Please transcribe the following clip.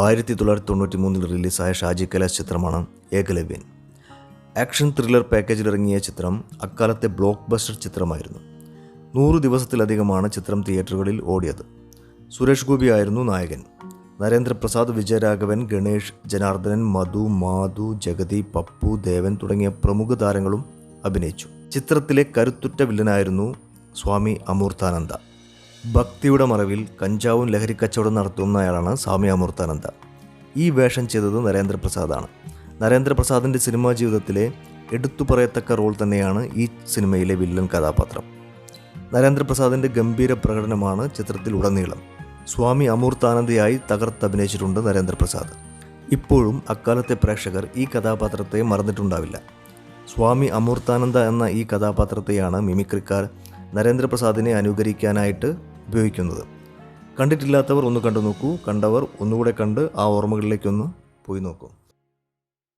ആയിരത്തി തൊള്ളായിരത്തി തൊണ്ണൂറ്റി മൂന്നിൽ റിലീസായ ഷാജി കലാസ് ചിത്രമാണ് ഏകലവ്യൻ. ആക്ഷൻ ത്രില്ലർ പാക്കേജിലിറങ്ങിയ ചിത്രം അക്കാലത്തെ ബ്ലോക്ക് ബസ്റ്റർ ചിത്രമായിരുന്നു. നൂറ് ദിവസത്തിലധികമാണ് ചിത്രം തിയേറ്ററുകളിൽ ഓടിയത്. സുരേഷ് ഗോപി ആയിരുന്നു നായകൻ. നരേന്ദ്രപ്രസാദ് വിജയരാഘവൻ ഗണേഷ് ജനാർദ്ദനൻ മധു മാധു ജഗതി പപ്പു ദേവൻ തുടങ്ങിയ പ്രമുഖ താരങ്ങളും അഭിനയിച്ചു. ചിത്രത്തിലെ കരുത്തുറ്റ വില്ലനായിരുന്നു സ്വാമി അമൂർത്താനന്ദ. ഭക്തിയുടെ മറവിൽ കഞ്ചാവും ലഹരി കച്ചവടം നടത്തുന്നയാളാണ് സ്വാമി അമൃതാനന്ദ. ഈ വേഷം ചെയ്തത് നരേന്ദ്രപ്രസാദാണ്. നരേന്ദ്രപ്രസാദിന്റെ സിനിമാ ജീവിതത്തിലെ എടുത്തു പറയത്തക്ക റോൾ തന്നെയാണ് ഈ സിനിമയിലെ വില്ലൻ കഥാപാത്രം. നരേന്ദ്രപ്രസാദിന്റെ ഗംഭീര പ്രകടനമാണ് ചിത്രത്തിൽ ഉടനീളം സ്വാമി അമൂർത്താനന്ദയായി തകർത്തഭിനയിച്ചിട്ടുണ്ട് നരേന്ദ്രപ്രസാദ്. ഇപ്പോഴും അക്കാലത്തെ പ്രേക്ഷകർ ഈ കഥാപാത്രത്തെ മറന്നിട്ടുണ്ടാവില്ല. സ്വാമി അമൂർത്താനന്ദ എന്ന ഈ കഥാപാത്രത്തെയാണ് മിമിക്രിക്കാർ നരേന്ദ്രപ്രസാദിനെ അനുകരിക്കാനായിട്ട് ഉപയോഗിക്കുന്നത്. കണ്ടിട്ടില്ലാത്തവർ ഒന്ന് കണ്ടു നോക്കൂ. കണ്ടവർ ഒന്നുകൂടെ കണ്ട് ആ ഓർമ്മകളിലേക്കൊന്ന് പോയി നോക്കൂ.